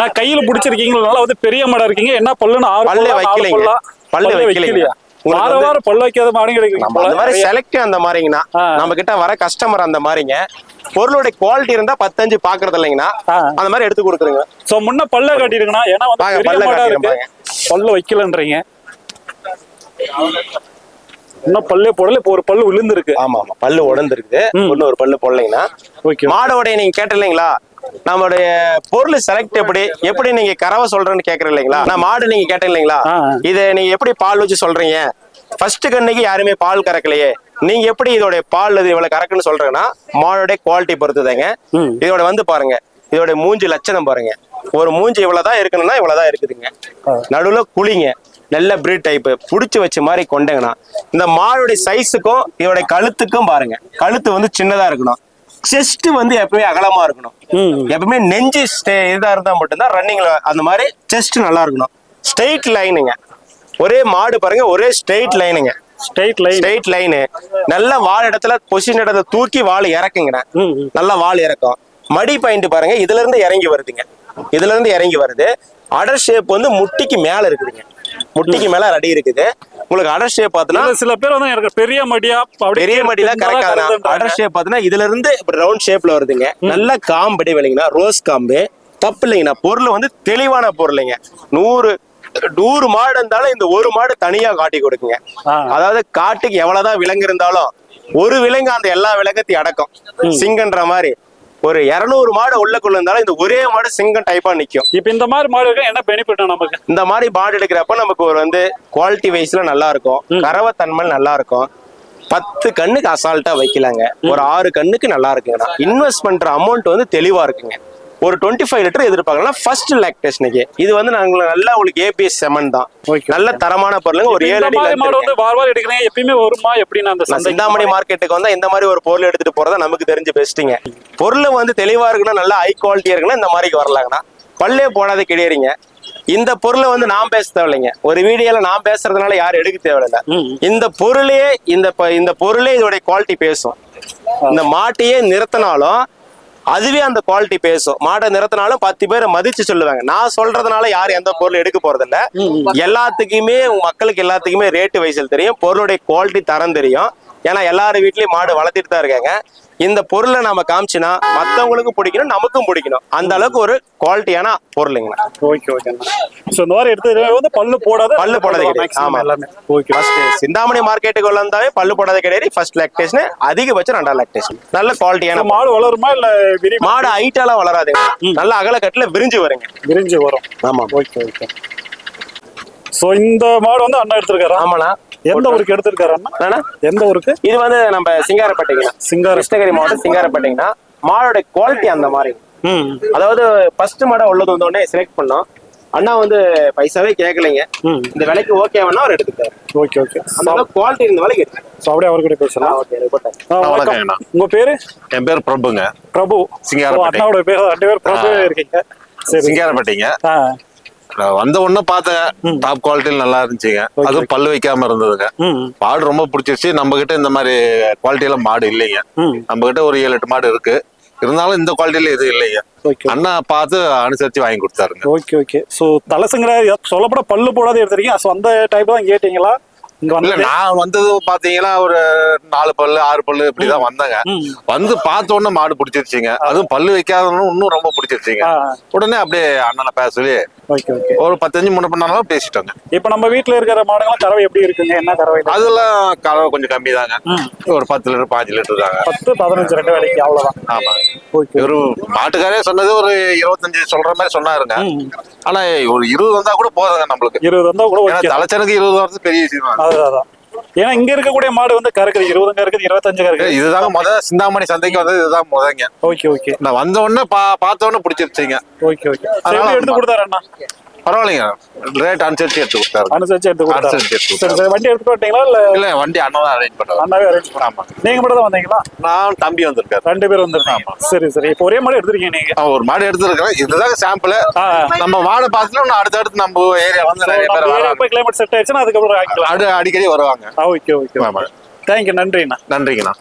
நான் கையில பிடிச்சிருக்கீங்களா வந்து பெரிய மாடா இருக்கீங்க. என்ன பல்லுன்னு ஆறு பல்லே பல்லா, வைக்கலைங்க. பல்லா? பல்லே. வைக்கலையா? வார வாரம் பல்லு வைக்காத மாடு கிடைக்கும் அந்த மாதிரி செலக்ட் அந்த மாதிரிங்கண்ணா. நம்ம கிட்ட வர கஸ்டமர் அந்த மாதிரிங்க பொருளுடைய குவாலிட்டி இருந்தா பத்தஞ்சு பாக்குறது இல்லைங்கண்ணா. அந்த மாதிரி எடுத்து கொடுக்குறேங்க. சோ முன்ன பல்ல காட்டிருக்கணும் ஏன்னா பல்ல பல்லு வைக்கலன்றீங்க. இன்னும் பல்லே போடல இப்போ ஒரு பல்லு விழுந்திருக்கு. ஆமா ஆமா பல்லு. ஒண்ணு ஒரு பல்லு போடலைங்கண்ணா ஓகே. மாடோடைய நீங்க கேட்ட இல்லைங்களா நம்மளுடைய பொருள் செலக்ட் எப்படி எப்படி நீங்க கறவை சொல்றேன்னு கேக்குற இல்லைங்களா? நான் மாடு நீங்க கேட்ட இல்லைங்களா. இதை நீங்க எப்படி பால் வச்சு சொல்றீங்க? ஃபர்ஸ்ட் கண்ணுக்கு யாருமே பால் கறக்கலையே. நீங்க எப்படி இதோட பால் இது இவ்வளவு கறக்குன்னு சொல்றேன்னா மாடோட குவாலிட்டி பொறுத்துதாங்க. இதோட வந்து பாருங்க. இதோட மூஞ்சி லட்சணம் பாருங்க. ஒரு மூஞ்சி இவ்வளவுதான் இருக்கணும்னா இவ்வளவுதான் இருக்குதுங்க. நடுவுல குழிங்க. நல்ல பிரீட் டைப் புடிச்சு வச்ச மாதிரி கொண்டேங்கண்ணா இந்த மாடுடைய சைஸுக்கும் இதோட கழுத்துக்கும் பாருங்க. கழுத்து வந்து சின்னதா இருக்கணும். செஸ்ட் வந்து எப்பவுமே அகலமா இருக்கணும். எப்பவுமே நெஞ்சு ஸ்டே இதா இருந்தா மட்டும்தான் ரன்னிங்ல அந்த மாதிரி செஸ்ட் நல்லா இருக்கணும். ஸ்ட்ரெயிட் லைனுங்க ஒரே மாடு பாருங்க ஒரே ஸ்ட்ரெயிட் லைனுங்க ஸ்ட்ரைட் லைன் ஸ்ட்ரெயிட் லைனு நல்ல வால் இடத்துல பொசிஷன் இடத்துல தூக்கி வால் ம். நல்லா வால் இறக்கும். மடி பாயிண்ட் பாருங்க இதுல இருந்து இறங்கி வருதுங்க. இதுல இருந்து இறங்கி வருது. அடர் ஷேப் வந்து முட்டிக்கு மேல இருக்குதுங்க. முட்டிக்கு மேல அடி இருக்குது. உங்களுக்கு அடர் ஷேப் இல்ல, சில பேர் வந்து எனக்கு பெரிய மடியா பெரிய மடியில கரெக்டா அடர் ஷேப் பார்த்தீங்கன்னா இதுல இருந்து ரவுண்ட் ஷேப்ல வருதுங்க. நல்ல காம்பு இல்லைங்கண்ணா ரோஸ் காம்பு. தப்பு இல்லைங்கண்ணா. பொருள் வந்து தெளிவான பொருளைங்க. நூறு நூறு மாடு இருந்தாலும் இந்த ஒரு மாடு தனியா காட்டி கொடுக்குங்க. அதாவது காட்டுக்கு எவ்வளவுதான் விலங்கு இருந்தாலும் ஒரு விலங்கு அந்த எல்லா விலங்கத்தையும் அடக்கும். சிங்கன்ற மாதிரி. ஒரு இருநூறு மாடு உள்ளக்குள்ள இருந்தாலும் இந்த ஒரே மாடு சிங்கம் டைப்பா நிக்கும். இப்ப இந்த மாதிரி மாடு என்ன பெனிஃபிட் நமக்கு? இந்த மாதிரி மாடு எடுக்கிறப்ப நமக்கு ஒரு வந்து குவாலிட்டி வைஸ்ல நல்லா இருக்கும். கறவை தன்மை நல்லா இருக்கும். பத்து கண்ணுக்கு அசால்ட்டா வைக்கலாங்க. ஒரு ஆறு கண்ணுக்கு நல்லா இருக்குங்கண்ணா இன்வெஸ்ட் பண்ற அமௌண்ட் வந்து தெளிவா இருக்குங்க. ஒரு டுவெண்ட்டி ஃபைவ் லிட்டர் எதிர்பார்க்கலாம் ஃபர்ஸ்ட் லாக்டேஷனுக்கு இது வந்து நாங்க நல்லா உங்களுக்கு ஏபிஎஸ் செமன் தான். நல்ல தரமான பொருளுங்க. ஒரு ஏழு அடி மாதிரி வந்து வார வாரம் எடுக்கிறீங்க. எப்பயுமே வருமா? எப்படின்னு அந்த சிந்தாமணி மார்க்கெட்டுக்கு வந்தா இந்த மாதிரி ஒரு பொருள் எடுத்துட்டு போறதா நமக்கு தெரிஞ்ச பெஸ்ட்டுங்க பொருள் வந்து தெளிவா இருக்குன்னா நல்லா ஹை குவாலிட்டியா இருக்குன்னா இந்த மாதிரிக்கு வரலாங்கண்ணா. பல்லே போடாத கிடையாதுங்க இந்த பொருளை வந்து நான் பேச தேவையில்லைங்க. ஒரு வீடியோல நான் பேசுறதுனால யாரும் எடுக்க தேவையில்ல. இந்த பொருளே இந்த இந்த பொருளே இதோட குவாலிட்டி பேசும். இந்த மாட்டையே நிறுத்தினாலும் அதுவே அந்த குவாலிட்டி பேசும். மாட்டை நிறுத்தினாலும் பத்து பேர் மதிச்சு சொல்லுவாங்க. நான் சொல்றதுனால யாரும் எந்த பொருள் எடுக்க போறதில்ல. எல்லாத்துக்குமே மக்களுக்கு எல்லாத்துக்குமே ரேட்டு வைசல் தெரியும். பொருளுடைய குவாலிட்டி தரம் தெரியும். ஏன்னா எல்லாரும் வீட்லயும் மாடு வளர்த்துட்டு தான் இருக்காங்க. இந்த பொருளை நம்ம காமிச்சுனா மத்தவங்களுக்கும் பிடிக்கணும் நமக்கும் பிடிக்கணும். அந்த அளவுக்கு ஒரு குவாலிட்டியான பொருளுங்கண்ணா ஓகே ஓகே சோ இந்த மாதிரி எடுத்து வந்து பல்லு போடாத பல்லு போடாத கிடையாது. எல்லாமே. ஓகே ஃபர்ஸ்ட் சிந்தாமணி மார்க்கெட்டுக்கு வந்தாவே பல்லு போடாத கிடையாது. ஃபர்ஸ்ட் லாக்டேஷன் அதிகபட்சம் ரெண்டாம் லாக்டேஷன் நல்ல குவாலிட்டியான மாடு வளருமா இல்ல மாடு ஹைட்டாலாம் வளராதுங்க. நல்ல அகலக்கட்டுல விரிஞ்சு வருங்க. விரிஞ்சு வரும். ஆமா. ஓகே ஓகே சோ இந்த மாடு வந்து அண்ணா எடுத்திருக்காரா? ஆமாண்ணா. எந்த ஊருக்கு எடுத்திருக்காரு அண்ணா? எந்த ஊருக்கு? இது வந்து நம்ம சிங்காரப்பேட்டைங்க சிங்கார கிருஷ்ணகிரி மாவட்டம் சிங்காரப்பேட்டைங்கன்னா மாடோட குவாலிட்டி அந்த மாதிரி. ம். அதாவது ஃபர்ஸ்ட் மாடை உள்ளது வந்த உடனே செலக்ட் பண்ணோம். அண்ணா வந்து பைசாவே கேட்கலைங்க இந்த விலைக்கு ஓகே வேணா அவர் எடுத்துட்டாரு ஓகே ஓகே அந்த அளவுக்கு குவாலிட்டி இருந்த விலைக்கு ஸோ அப்படியே அவர்கிட்ட பேசலாம். ஓகே. உங்க பேரு? என் பேர் பிரபுங்க. பிரபு. சிங்காரப்பேட்டை. அண்ணாவோட பேர் ரெண்டு பேர் பிரபு இருக்கீங்க. சரி. சிங்காரப்பேட்டைங்க. ஆ. நான் வந்த உடனே பார்த்தேன். டாப் குவாலிட்டியில் நல்லா இருந்துச்சுங்க. அதுவும் பல்லு வைக்காம இருந்ததுங்க. மாடு ரொம்ப பிடிச்சிருச்சு. நம்ம கிட்ட இந்த மாதிரி குவாலிட்டியில மாடு இல்லைங்க. நம்ம கிட்ட ஒரு ஏழு எட்டு மாடு இருக்கு. இருந்தாலும் இந்த குவாலிட்டியில எதுவும் இல்லைங்க. அண்ணா பார்த்து அனுசரிச்சு வாங்கி கொடுத்தாருங்க. ஓகே ஓகே ஸோ தலசங்கர சொல்லப்பட பல்லு போடாத எடுத்திருக்கீங்க. ஸோ அந்த டைப் தான் கேட்டீங்களா? இல்ல நான் வந்தது பாத்தீங்கன்னா ஒரு நாலு பல்லு ஆறு பல்லு இப்படிதான் வந்தேங்க. வந்து பார்த்த உடனே மாடு பிடிச்சிருச்சுங்க. அதுவும் பல்லு வைக்காதவனும் இன்னும் ரொம்ப பிடிச்சிருச்சுங்க. உடனே அப்படியே அண்ணனை பேச சொல்லி ஒரு பத்தஞ்சு முன்ன பண்ணாலும் பேசிட்டோங்க. இப்போ நம்ம வீட்ல இருக்கிற மாடுங்களாம் கறவை எப்படி இருக்குங்க? என்ன கறவை? அதெல்லாம் கலவை கொஞ்சம் கம்மி தாங்க. ஒரு பத்து லிட்டர் பாஞ்சு லிட்டர் தாங்க. பத்து பதினஞ்சு ரெண்டு வேலைக்கு அவ்வளவுதான். ஆமா. இவரு மாட்டுக்காரே சொன்னது ஒரு இருபத்தஞ்சு சொல்ற மாதிரி சொன்னாருங்க. ஆனா ஒரு இருபது வந்தா கூட போதுங்க நம்மளுக்கு. இருபது வந்தா கூட தலைச்சனுக்கு இருபது வரது பெரிய விஷயம் தான். அதான் அதான் ஏன்னா இங்க இருக்கக்கூடிய மாடு வந்து கறக்குது. இருபதுங்க இருக்குது இருபத்தஞ்சு கறக்குது இதுதாங்க முத சிந்தாமணி சந்தைக்கு வந்தது இதுதான் முதங்க. Okay okay. நான் வந்த உடனே பா பார்த்த உடனே பிடிச்சிருச்சுங்க. Okay okay. எடுத்து கொடுத்தாரு அண்ணா. பரவாயில்லைங்க. ரேட் அனுசரிச்சு எடுத்து கொடுத்தாரு. அனுசரிச்சு எடுத்து கொடுத்தாரு. சரி சரி வண்டி எடுத்து போட்டீங்களா இல்ல? இல்ல வண்டி அண்ணன் தான் அரேஞ்ச் பண்ணாரு. அண்ணாவே அரேஞ்ச் பண்ண ஆமா நீங்க மட்டும் தான் வந்தீங்களா? நான் தம்பி வந்திருக்காரு. ரெண்டு பேர் வந்திருக்காங்க சரி சரி. இப்போ ஒரே மாடு எடுத்திருக்கீங்க நீங்க. ஒரு மாடு எடுத்துருக்கேன் இதுதாங்க சாம்பிள். நம்ம மாடை பார்த்துட்டு இன்னும் அடுத்தடுத்து நம்ம ஏரியா வந்து நிறைய பேர் வராங்க. கிளைமேட் செட் ஆயிடுச்சுன்னா அதுக்கப்புறம் அடிக்கடி வருவாங்க. Okay okay. தேங்க்யூ நன்றிண்ணா. நன்றிங்கண்ணா.